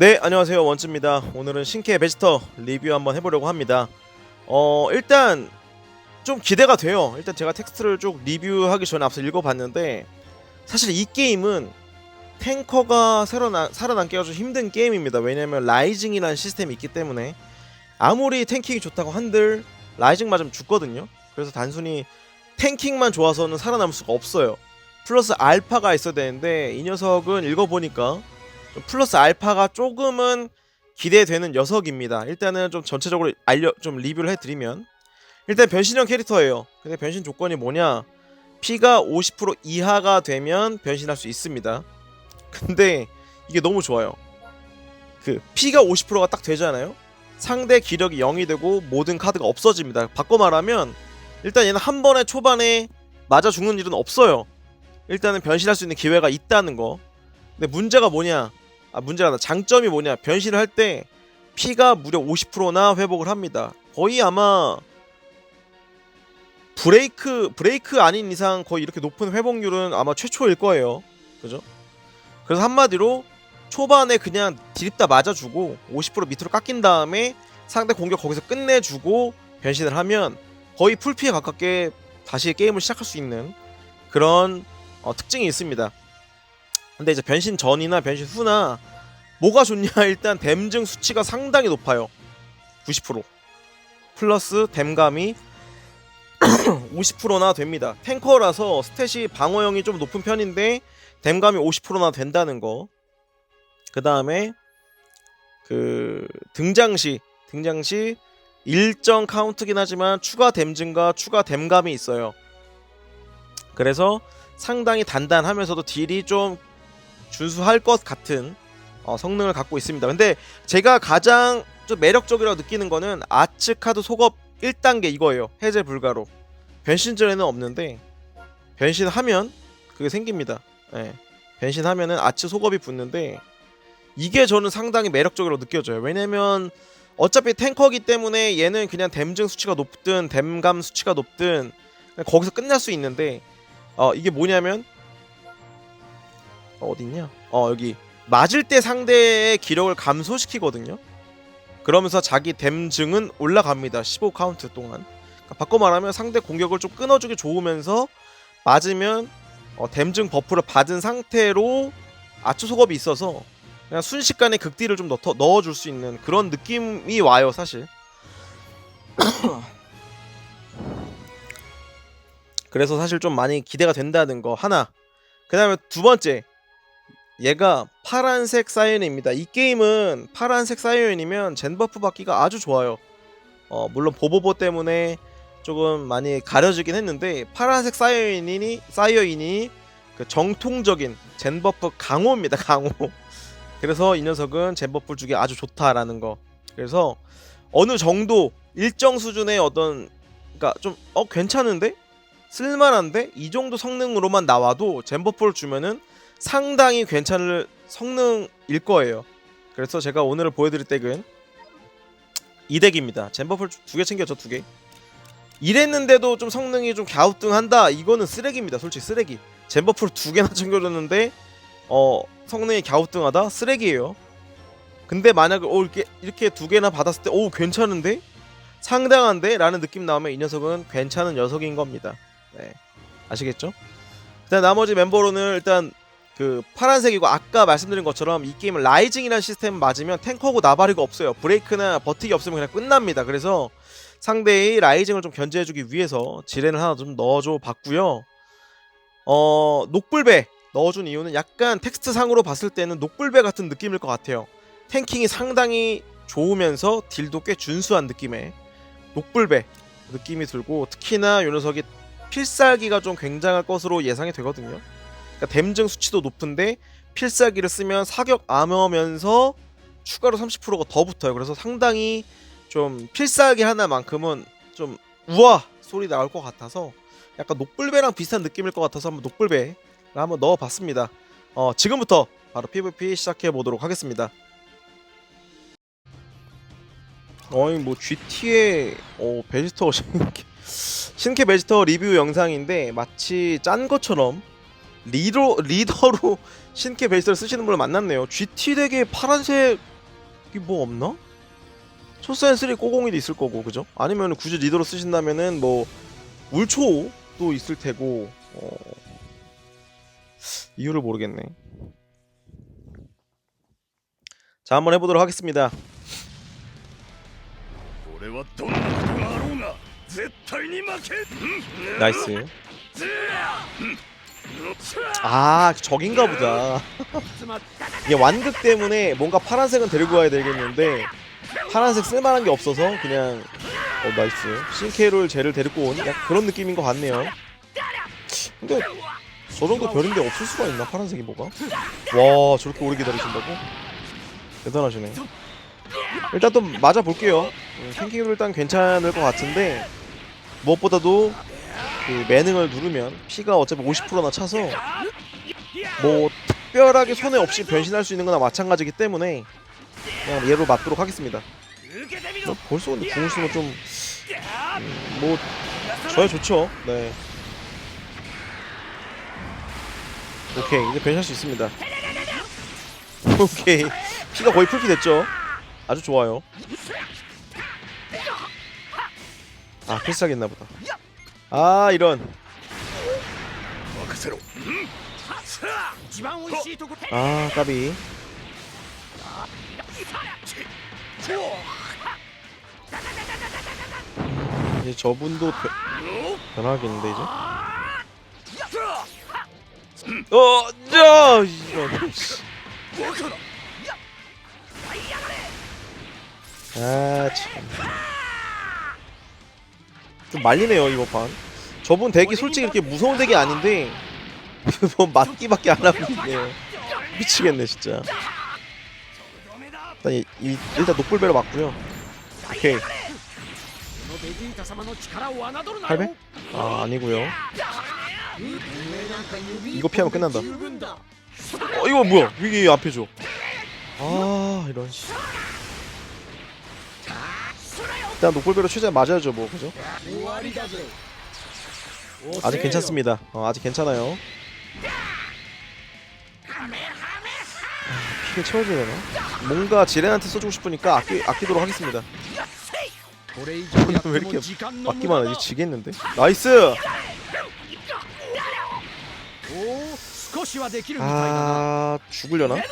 네, 안녕하세요. 원츠입니다. 오늘은 신캐 베지터 리뷰 한번 해보려고 합니다. 어, 일단 좀 기대가 돼요. 일단 제가 텍스트를 쭉 리뷰하기 전에 앞서 읽어봤는데 사실 이 게임은 탱커가 새로 나, 살아남기가 좀 힘든 게임입니다. 왜냐면 라이징이라는 시스템이 있기 때문에 아무리 탱킹이 좋다고 한들 라이징 맞으면 죽거든요. 그래서 단순히 탱킹만 좋아서는 살아남을 수가 없어요. 플러스 알파가 있어야 되는데 이 녀석은 읽어보니까 좀 플러스 알파가 조금은 기대되는 녀석입니다. 일단은 좀 전체적으로 알려 좀 리뷰를 해드리면 일단 변신형 캐릭터예요. 근데 변신 조건이 뭐냐? 피가 50% 이하가 되면 변신할 수 있습니다. 근데 이게 너무 좋아요. 그 피가 50%가 딱 되잖아요. 상대 기력이 0이 되고 모든 카드가 없어집니다. 바꿔 말하면 일단 얘는 한 번에 초반에 맞아 죽는 일은 없어요. 일단은 변신할 수 있는 기회가 있다는 거. 근데 문제가 뭐냐? 아 문제가 아니라 장점이 뭐냐? 변신을 할 때 피가 무려 50%나 회복을 합니다. 거의 아마 브레이크 브레이크 아닌 이상 거의 이렇게 높은 회복률은 아마 최초일 거예요. 그죠? 그래서 한마디로 초반에 그냥 디립다 맞아주고 50% 밑으로 깎인 다음에 상대 공격 거기서 끝내주고 변신을 하면 거의 풀피에 가깝게 다시 게임을 시작할 수 있는 그런 어, 특징이 있습니다. 근데 이제 변신 전이나 변신 후나 뭐가 좋냐 일단 댐증 수치가 상당히 높아요. 90% 플러스 댐감이 50%나 됩니다. 탱커라서 스탯이 방어형이 좀 높은 편인데 댐감이 50%나 된다는 거. 그 다음에 그 등장 시 등장 시 일정 카운트긴 하지만 추가 댐증과 추가 댐감이 있어요. 그래서 상당히 단단하면서도 딜이 좀 준수할 것 같은 어, 성능을 갖고 있습니다. 근데 제가 가장 좀 매력적이라고 느끼는 거는 아츠 카드 속업 1단계 이거예요. 해제 불가로. 변신 전에는 없는데 변신하면 그게 생깁니다. 예. 변신하면은 아츠 속업이 붙는데 이게 저는 상당히 매력적이라고 느껴져요. 왜냐면 어차피 탱커기 때문에 얘는 그냥 댐증 수치가 높든 댐감 수치가 높든 거기서 끝날 수 있는데 어 이게 뭐냐면 어, 어딨냐? 어 여기 맞을 때 상대의 기력을 감소시키거든요. 그러면서 자기 댐증은 올라갑니다. 15 카운트 동안. 그러니까 바꿔 말하면 상대 공격을 좀 끊어주기 좋으면서 맞으면 어, 댐증 버프를 받은 상태로 아츠 속업이 있어서 그냥 순식간에 극딜을 좀 넣어, 넣어줄 수 있는 그런 느낌이 와요 사실 그래서 사실 좀 많이 기대가 된다는 거 하나 그 다음에 두 번째 얘가 파란색 사이언입니다. 이 게임은 파란색 사이언이면 젠버프 받기가 아주 좋아요. 어 물론 보보보 때문에 조금 많이 가려지긴 했는데 파란색 사이언이 사이언이 그 정통적인 젠버프 강호입니다 강호. 그래서 이 녀석은 젠버프 주기 아주 좋다라는 거. 그래서 어느 정도 일정 수준의 어떤 그러니까 좀 어 괜찮은데? 쓸만한데? 이 정도 성능으로만 나와도 젠버프를 주면은 상당히 괜찮을 성능일 거예요. 그래서 제가 오늘 보여드릴 덱은 이 덱입니다. 젠버프를 두개 챙겨줘 두 개. 이랬는데도 좀 성능이 좀 갸우뚱한다. 이거는 쓰레기입니다. 솔직히 쓰레기. 젠버프를 두 개나 챙겨줬는데 어 성능이 갸우뚱하다 쓰레기예요. 근데 만약에 오 이렇게 이렇게 두 개나 받았을 때 오 괜찮은데 상당한데 라는 느낌 나오면 이 녀석은 괜찮은 녀석인 겁니다. 네 아시겠죠? 일단 나머지 멤버로는 일단 그 파란색이고 아까 말씀드린 것처럼 이 게임은 라이징이라는 시스템 맞으면 탱커고 나발이가 없어요. 브레이크나 버티기 없으면 그냥 끝납니다. 그래서 상대의 라이징을 좀 견제해주기 위해서 지뢰를 하나 좀 넣어줘 봤고요. 어 녹불배 넣어준 이유는 약간 텍스트 상으로 봤을 때는 녹불배 같은 느낌일 것 같아요. 탱킹이 상당히 좋으면서 딜도 꽤 준수한 느낌의 녹불배 느낌이 들고 특히나 요 녀석이 필살기가 좀 굉장할 것으로 예상이 되거든요. 그러니까 댐증 수치도 높은데 필살기를 쓰면 사격 암호면서 추가로 30%가 더 붙어요. 그래서 상당히 좀 필살기 하나만큼은 좀 우와 소리 나올 것 같아서 약간 녹불배랑 비슷한 느낌일 것 같아서 한번 녹불배 한번 넣어봤습니다. 어, 지금부터 바로 PVP 시작해 보도록 하겠습니다. 어이 뭐 GT의 어, 베지터 신캐, 신캐 베지터 리뷰 영상인데 마치 짠 것처럼 리더, 리더로 신캐 베이스를 쓰시는 분을 만났네요. GT 덱에 파란색이 뭐 없나? 초센3 꼬공이도 있을 거고, 그죠? 아니면 굳이 리더로 쓰신다면은 뭐, 울초도 있을 테고, 어... 이유를 모르겠네. 자, 한번 해보도록 하겠습니다. 나이스. 아 적인가 보다. 이게 완극 때문에 뭔가 파란색은 데리고 가야 되겠는데 파란색 쓸만한 게 없어서 그냥 어 나이스 신캐롤 쟤를 데리고 온 약간 그런 느낌인 것 같네요. 근데 저 정도 별인데 없을 수가 있나 파란색이 뭐가? 와 저렇게 오래 기다리신다고? 대단하시네. 일단 또 맞아 볼게요. 킹킹으로 일단 괜찮을 것 같은데 무엇보다도 그 매능을 누르면 피가 어차피 50%나 차서 뭐 특별하게 손해 없이 변신할 수 있는 거나 마찬가지기 때문에 그냥 얘로 맞도록 하겠습니다. 어, 벌써 근데 궁을 쓰면 좀뭐 음, 뭐 저야 좋죠. 네. 오케이. 이제 변신할 수 있습니다. 오케이. 피가 거의 풀피 됐죠? 아주 좋아요. 아 필살기 있나보다. 아 이런. 어, 그 음? 아 까비. 이제 저분도 되... 변하겠는데 이제? 어, 야, 이런. 아, 참. 좀 말리네요 이번 판. 저분 덱이 솔직히 이렇게 무서운 덱이 아. 아닌데 뭐 맞기밖에 안 하고 있네요 미치겠네 진짜. 일단, 이, 일단 녹불배로 맞고요. 오케이. 800? 아 아니고요. 이거 피하면 끝난다. 어 이거 뭐야? 위기 앞에 줘아 이런 씨. 일단 노골배로 최대한 맞아야죠 뭐 그죠? 아직 괜찮습니다 어, 아직 괜찮아요 아, 피를 채워줘야 되나? 뭔가 지렌한테 써주고 싶으니까 아끼, 아끼도록 하겠습니다 왜 이렇게 맞기만 하지 지겠는데 나이스! 아... 죽으려나? 아,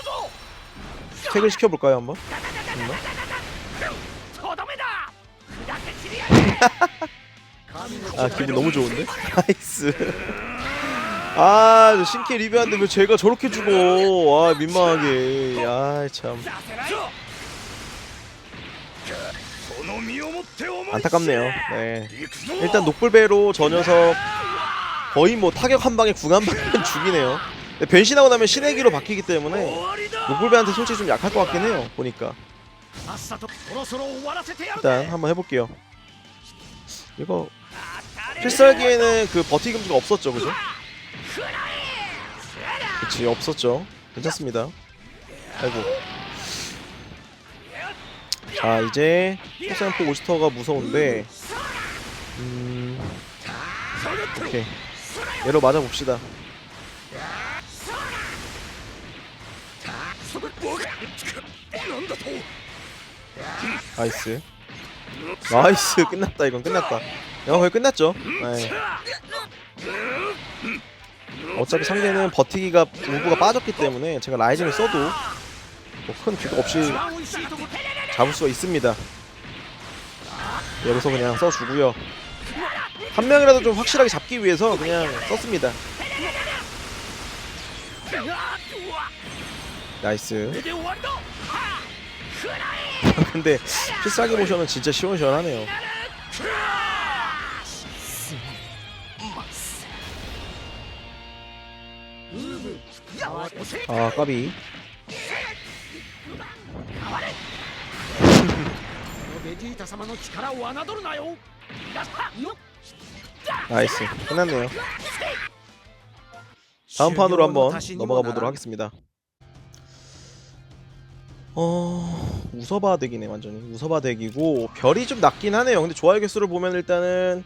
퇴근시켜볼까요 한번? 됐나? 아 기분 너무 좋은데? 나이스. 아 신캐 리뷰하는데 왜 제가 저렇게 죽어? 아 민망하게. 아참. 안타깝네요. 네. 일단 녹불배로 저 녀석 거의 뭐 타격 한 방에 궁 한 방면 죽이네요. 변신하고 나면 신내기로 바뀌기 때문에 녹불배한테 솔직히 좀 약할 것 같긴 해요 보니까. 일단 한번 해볼게요. 이거 필살기에는 그 버티 금지가 없었죠, 그죠? 그치, 없었죠. 괜찮습니다. 아이고. 자, 이제 포세안포 오스터가 무서운데 음... 오케이. 얘로 맞아봅시다. 아이스. 나이스. 끝났다 이건 끝났다. 영화 거의 끝났죠? 네. 어차피 상대는 버티기가 우브가 빠졌기 때문에 제가 라이징을 써도 뭐 큰 기도 없이 잡을 수가 있습니다. 여기서 그냥 써주고요. 한 명이라도 좀 확실하게 잡기 위해서 그냥 썼습니다. 나이스. 근데 필살기 모션은 진짜 시원시원하네요. 아 까비. 나이스. 끝났네요. 다음 판으로 한번 넘어가 보도록 하겠습니다. 어... 우서바 덱이네 완전히 우서바 덱이고 별이 좀 낮긴 하네요 근데 좋아요 개수를 보면 일단은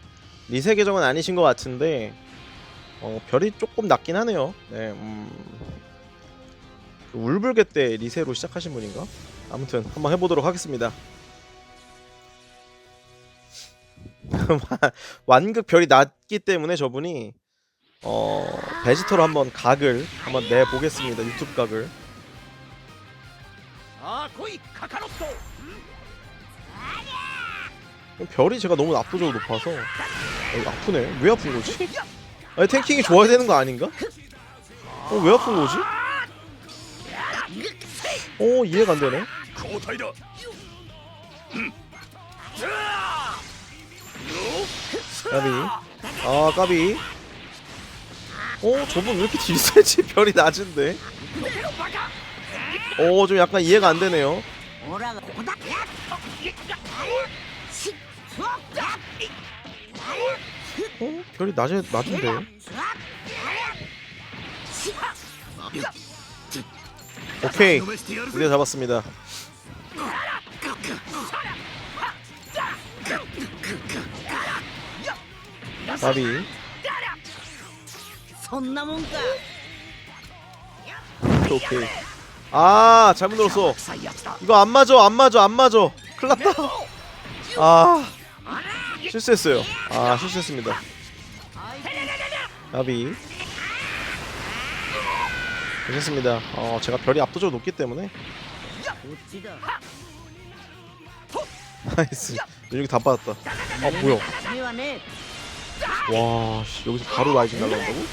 리세 계정은 아니신 것 같은데 어, 별이 조금 낮긴 하네요. 네, 음. 그 울불개 때 리세로 시작하신 분인가? 아무튼 한번 해보도록 하겠습니다. 완극 별이 낮기 때문에 저분이 어 베지터로 한번 각을 한번 내 보겠습니다. 유튜브 각을. 아 거의 카카로토. 어, 별이 제가 너무 압도적으로 높아서. 어, 아프네. 왜 아픈 거지? 아니 탱킹이 좋아야 되는 거 아닌가? 어 왜 아픈 거지? 어 이해가 안 되네. 고타이다. 까비. 아 까비. 어 저분 왜 이렇게 딜세지? 별이 낮은데. 오, 좀 약간 이해가 안 되네요. 어? 별이 낮에 낮은데. 오케이. 우리 잡았습니다. 바비. 오케이. 아 잘못 눌렀어. 이거 안 맞아 안 맞아 안 맞아. 큰일났다. 아 실수했어요. 아 실수했습니다. 나비. 괜찮습니다. 어 제가 별이 압도적으로 높기 때문에. 나이스. 여기 다 빠졌다. 아 뭐야? 와 여기서 바로 라이징 날라온다고?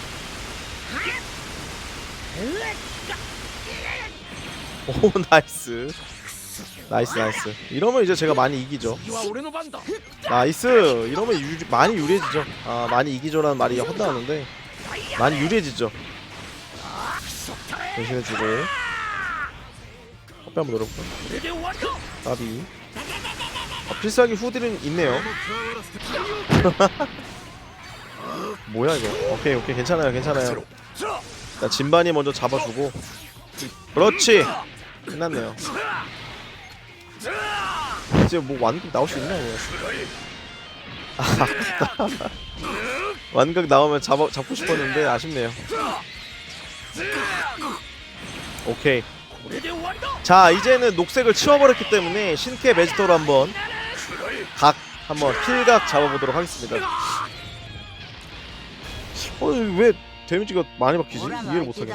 오 나이스. 나이스 나이스. 이러면 이제 제가 많이 이기죠. 나이스. 이러면 유, 많이 유리해지죠. 아 많이 이기죠라는 말이 헛나오는데 많이 유리해지죠. 대신에 주고 커피 한번 노려볼까 나비. 아, 필살기 후딜은 있네요. 뭐야 이거? 오케이 오케이. 괜찮아요 괜찮아요. 자. 진반이 먼저 잡아주고. 그렇지. 끝났네요. 이제 뭐 완급 나올 수 있나요? 뭐. 아, 아깝다. 완극 나오면 잡아, 잡고 싶었는데 아쉽네요. 오케이. 자, 이제는 녹색을 치워버렸기 때문에 신캐 메지터로 한번 각 한번 필각 잡아보도록 하겠습니다. 어, 왜 데미지가 많이 바뀌지? 이해를 못하겠네.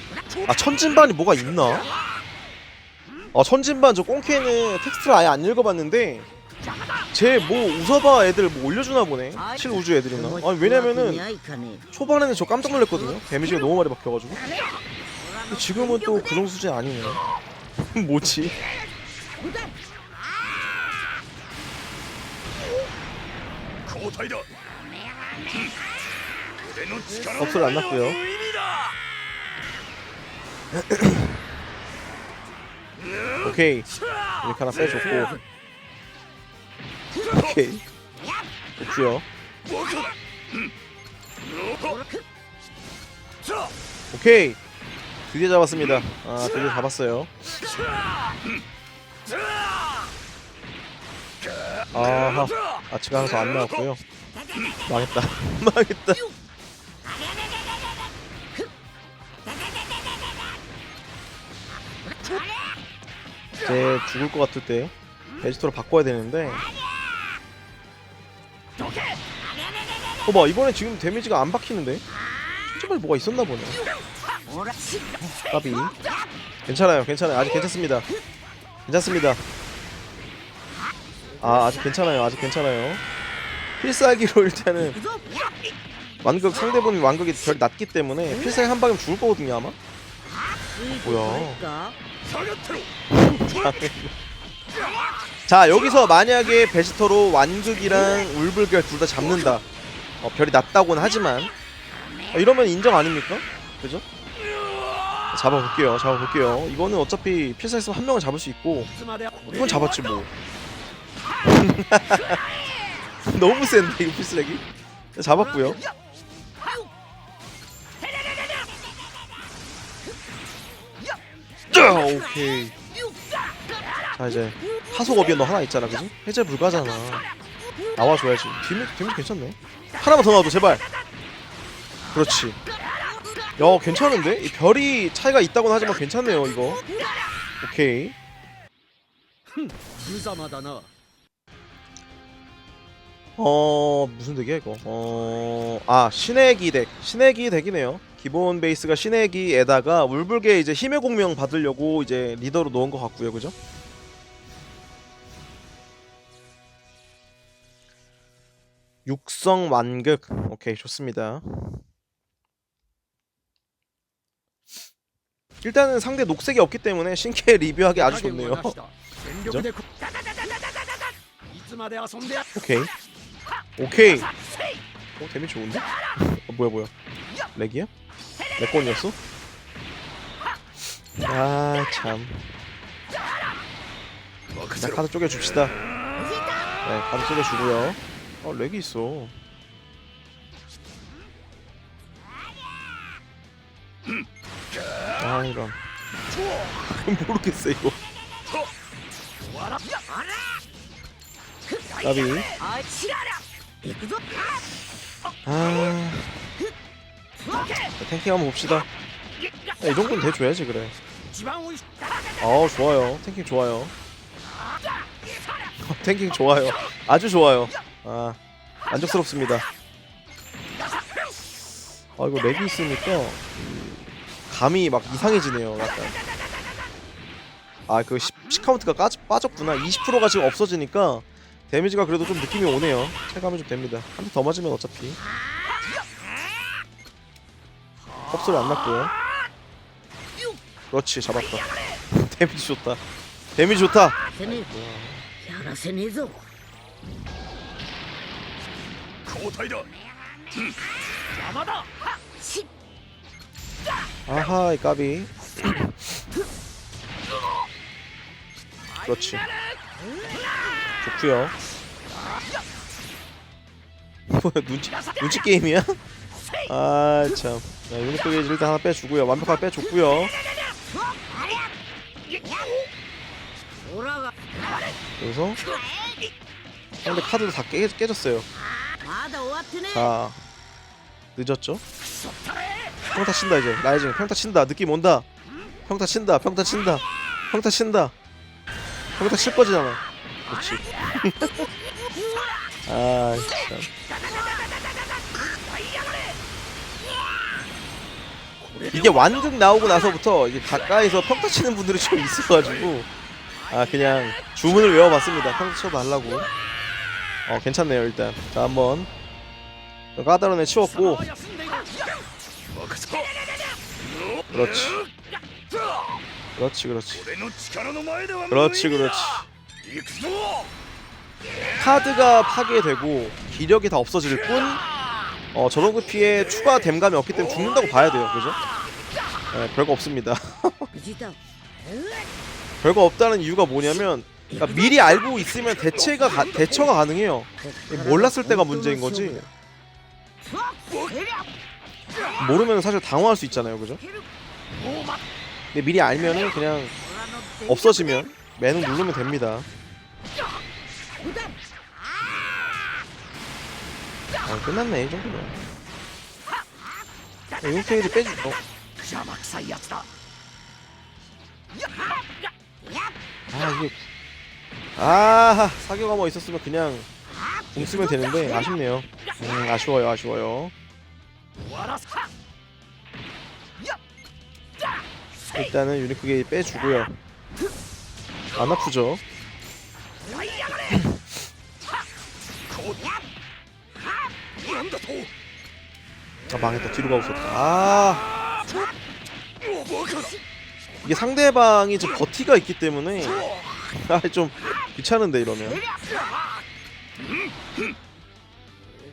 아 천진반이 뭐가 있나? 아 천진반 저 꽁키에는 텍스트를 아예 안 읽어봤는데 제뭐 웃어봐 애들 뭐 올려주나 보네. 7우주 애들이나. 아니 왜냐면은 초반에는 저 깜짝 놀랐거든요. 데미지가 너무 많이 바뀌어가지고. 지금은 또 고정 수준 아니네. 뭐지? 없을 안 났고요? 오케이. 이렇게 하나 빼줬고. 오케이. 됐지요? 오케이. 드디어 잡았습니다. 아 드디어 잡았어요. 아하. 아치가 하나 더 안 나왔고요. 망했다. 망했다. 이제 죽을 것 같을 때 베지터로 바꿔야 되는데. 어봐 이번에 지금 데미지가 안 박히는데? 정말 뭐가 있었나 보네. 까비. 괜찮아요 괜찮아요. 아직 괜찮습니다. 괜찮습니다. 아 아직 괜찮아요 아직 괜찮아요. 필살기로 일단은 완극 상대분이 완극이 별 낮기 때문에 필살기 한 방이면 죽을 거거든요 아마? 어, 뭐야. 자 여기서 만약에 베지터로 완극이랑 울불결 둘 다 잡는다. 어, 별이 낮다곤 하지만. 어, 이러면 인정 아닙니까? 그죠? 잡아볼게요 잡아볼게요. 이거는 어차피 필살에서 한 명을 잡을 수 있고. 이건 잡았지 뭐. 너무 센데 이거 필살기? 잡았고요. 아, 오케이. 자 이제 하속업이 너 하나 있잖아 그지? 해제 불가잖아. 나와줘야지. 뒷면, 괜찮네. 하나만 더 나와줘 제발. 그렇지. 야 괜찮은데? 이 별이 차이가 있다고는 하지만 괜찮네요 이거. 오케이. 어... 무슨 덱이야 이거? 어... 아 신의 기덱. 신의 기덱이네요. 기본 베이스가 시내기에다가 울불게 이제 힘의 공명 받으려고 이제 리더로 놓은 것 같고요, 그죠? 육성 완극. 오케이 좋습니다. 일단은 상대 녹색이 없기 때문에 신캐 리뷰하기 아주 좋네요. 오케이. 오케이. 오 어, 데미 좋은데? 어, 뭐야 뭐야. 렉이야? 렉건이었어? 아참. 자 카드 쪼개줍시다. 네 카드 쪼개주고요. 어 렉이 있어. 아 이런. 모르겠어 이거. 나비. あ 탱킹 한번 봅시다. 야, 이 정도는 대줘야지 그래. 아우 좋아요. 탱킹 좋아요. 탱킹 좋아요. 아주 좋아요. 아 만족스럽습니다. 아 이거 렉이 있으니까 감이 막 이상해지네요 약간. 아그 10카운트가 까지 빠졌구나. 20%가 지금 없어지니까 데미지가 그래도 좀 느낌이 오네요. 체감이 좀 됩니다. 한 대 더 맞으면 어차피. 헛소리 안 났고요. 그렇지 잡았다. 데미지 좋다. 데미지 좋다. 아하 이 까비. 그렇지. 좋구요. 뭐야 눈치 눈치 게임이야? 아참. 네, 유닛 베이지 일단 하나 빼주고요. 완벽하게 빼줬고요. 여기서 상대 카드도 다 깨, 깨졌어요. 자, 늦었죠? 평타 친다 이제. 라이징 평타 친다. 느낌 온다. 평타 친다. 평타 친다. 평타 친다. 평타 칠 거지잖아. 그렇지. 아, 진짜. 이게 완극 나오고 나서부터 이제 가까이서 평타 치는 분들이 좀 있어가지고 아 그냥 주문을 외워봤습니다. 평타 쳐도 하려고. 어 괜찮네요 일단. 자 한번 까다로네 치웠고. 그렇지. 그렇지 그렇지. 그렇지 그렇지. 카드가 파괴되고 기력이 다 없어질 뿐 어, 저런 피에 추가 댐감이 없기 때문에 죽는다고 봐야 돼요. 그죠? 네, 별거 없습니다. 별거 없다는 이유가 뭐냐면 그러니까 미리 알고 있으면 대체가 가, 대처가 가능해요. 몰랐을 때가 문제인 거지. 모르면 사실 당황할 수 있잖아요. 그죠? 근데 미리 알면은 그냥 없어지면 매능 누르면 됩니다 아 끝났네 이 정도면. 용페이를 빼주.. 어? 아 이게. 아 사격아머 뭐 있었으면 그냥 공쓰면 되는데 아쉽네요. 음 아쉬워요 아쉬워요. 일단은 유니크게 빼주고요. 안 아프죠? 아 망했다 뒤로 가고 있었다 아 おバカだ 이게 상대방이 좀 버티가 있기 때문에 아 좀 귀찮은데 이러면 う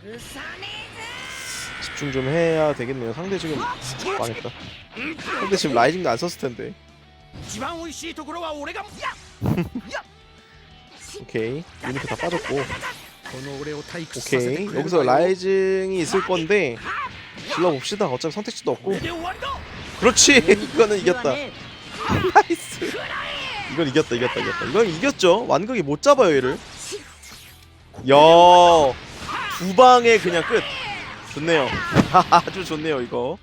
るさねえぜ 집중 좀 해야 되겠네요. 상대 지금 망했다. 상대 지금 라이징도 안 썼을 텐데. 一番美味しいところは俺がや 오케이 유니크 다 빠졌고 오케이. 여기서 라이징이 있을 건데 질러봅시다. 어차피 선택지도 없고. 그렇지. 이거는 이겼다. 나이스. 이건 이겼다 이겼다 이겼다. 이건 이겼죠. 완극이 못 잡아요 얘를. 야두 방에 그냥 끝. 좋네요. 아주 좋네요 이거.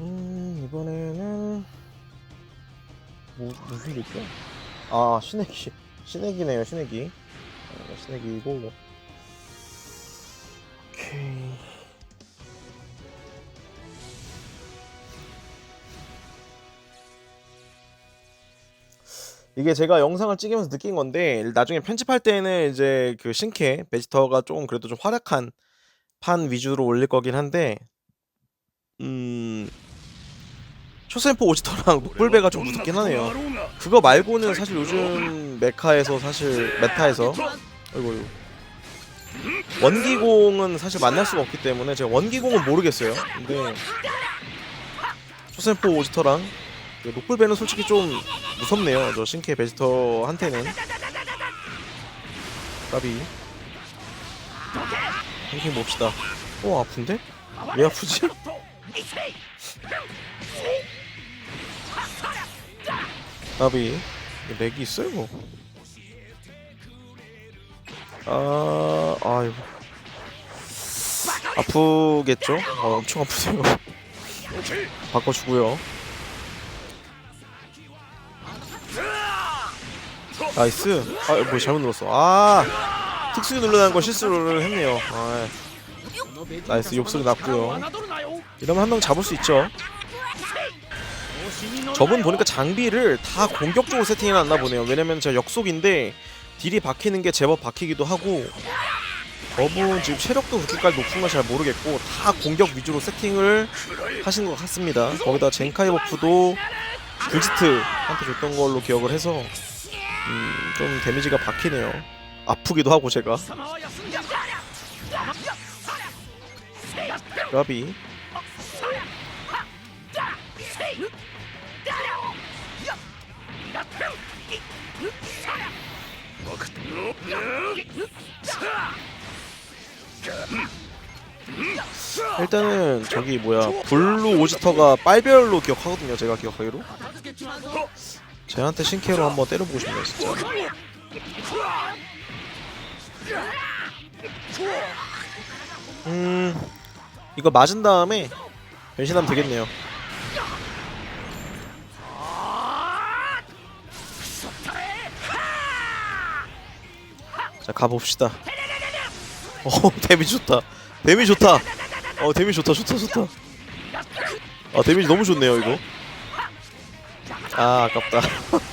음 이번에는 뭐 무슨 일까 아 신내기 신내기네요 신내기. 어, 신내기고. 오케이. 이게 제가 영상을 찍으면서 느낀 건데 나중에 편집할 때는 이제 그 신캐 베지터가 좀 그래도 좀 활약한 판 위주로 올릴 거긴 한데 음 초센포 오지터랑 녹불배가 좀 무섭긴 하네요. 그거 말고는 사실 요즘 메카에서 사실 메타에서 어이구 어이구. 원기공은 사실 만날 수가 없기 때문에 제가 원기공은 모르겠어요. 근데 초센포 오지터랑 그 녹불배는 솔직히 좀 무섭네요. 저 신캐 베지터한테는 까비 탱킹 봅시다. 어 아픈데? 왜 아프지? 나비. 렉이 있어요 뭐. 아 아이고. 아프겠죠? 아, 엄청 아프세요. 바꿔주고요. 나이스. 아뭐 잘못 눌렀어. 아 특수 눌러는거 실수를 했네요. 아, 나이스. 욕설이 났고요. 이러면 한 명 잡을 수 있죠. 저분 보니까 장비를 다 공격적으로 세팅해놨나 보네요. 왜냐면 제가 역속인데 딜이 박히는 게 제법 박히기도 하고 저분 지금 체력도 그렇게까지 높은 건 잘 모르겠고 다 공격 위주로 세팅을 하신 것 같습니다. 거기다 젠카이 버프도 불지트한테 줬던 걸로 기억을 해서 음, 좀 데미지가 박히네요. 아프기도 하고 제가. 라비. 일단은 저기 뭐야 블루 오지터가 빨별로 기억하거든요 제가 기억하기로. 쟤한테 신캐로 한번 때려보고 싶네요 진짜. 음 이거 맞은 다음에 변신하면 되겠네요. 자 가봅시다. 어 데미 좋다. 데미 좋다. 어 데미 좋다. 좋다 좋다. 아 데미지 너무 좋네요 이거. 아 아깝다.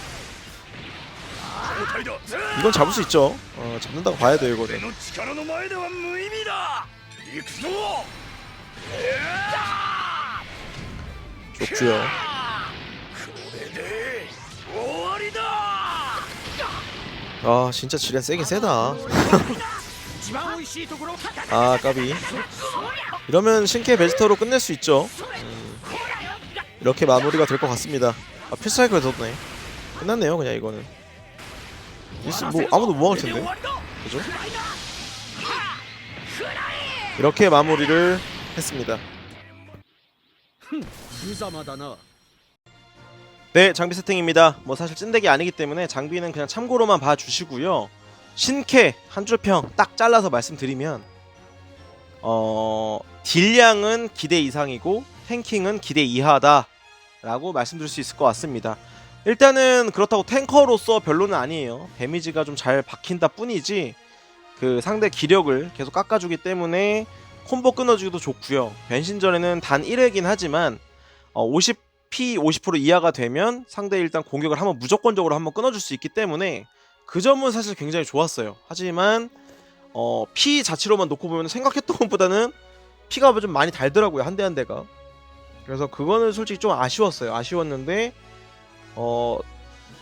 이건 잡을 수 있죠. 어 잡는다고 봐야 돼요 이거는. 쪽주요 아 진짜 지뢰 세긴 세다. 아 까비. 이러면 신캐 베지터로 끝낼 수 있죠. 음, 이렇게 마무리가 될 것 같습니다. 아 필살기를 뒀네. 끝났네요 그냥 이거는. 뭐 아무도 못할텐데. 그죠? 이렇게 마무리를 했습니다. 네 장비 세팅입니다. 뭐 사실 찐덱이 아니기 때문에 장비는 그냥 참고로만 봐주시고요. 신캐 한 줄평 딱 잘라서 말씀드리면 어 딜량은 기대 이상이고 탱킹은 기대 이하다 라고 말씀드릴 수 있을 것 같습니다. 일단은 그렇다고 탱커로서 별로는 아니에요. 데미지가 좀 잘 박힌다 뿐이지 그 상대 기력을 계속 깎아주기 때문에 콤보 끊어주기도 좋고요. 변신 전에는 단 1회긴 하지만 어, 50 P 50% 이하가 되면 상대 일단 공격을 한번 무조건적으로 한번 끊어줄 수 있기 때문에 그 점은 사실 굉장히 좋았어요. 하지만 어, P 자체로만 놓고 보면 생각했던 것보다는 피가 좀 많이 달더라고요 한 대 한 대가. 그래서 그거는 솔직히 좀 아쉬웠어요. 아쉬웠는데 어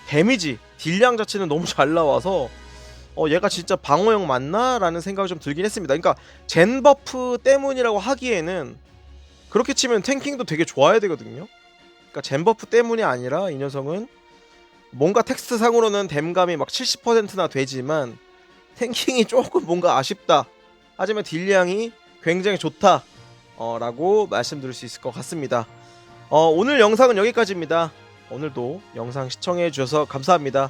데미지 딜량 자체는 너무 잘 나와서 어 얘가 진짜 방어형 맞나? 라는 생각이 좀 들긴 했습니다. 그러니까 젠 버프 때문이라고 하기에는 그렇게 치면 탱킹도 되게 좋아야 되거든요. 그러니까 젠 버프 때문이 아니라 이 녀석은 뭔가 텍스트 상으로는 댐감이 막 70%나 되지만 탱킹이 조금 뭔가 아쉽다. 하지만 딜량이 굉장히 좋다. 어, 라고 말씀드릴 수 있을 것 같습니다. 어, 오늘 영상은 여기까지입니다. 오늘도 영상 시청해 주셔서 감사합니다.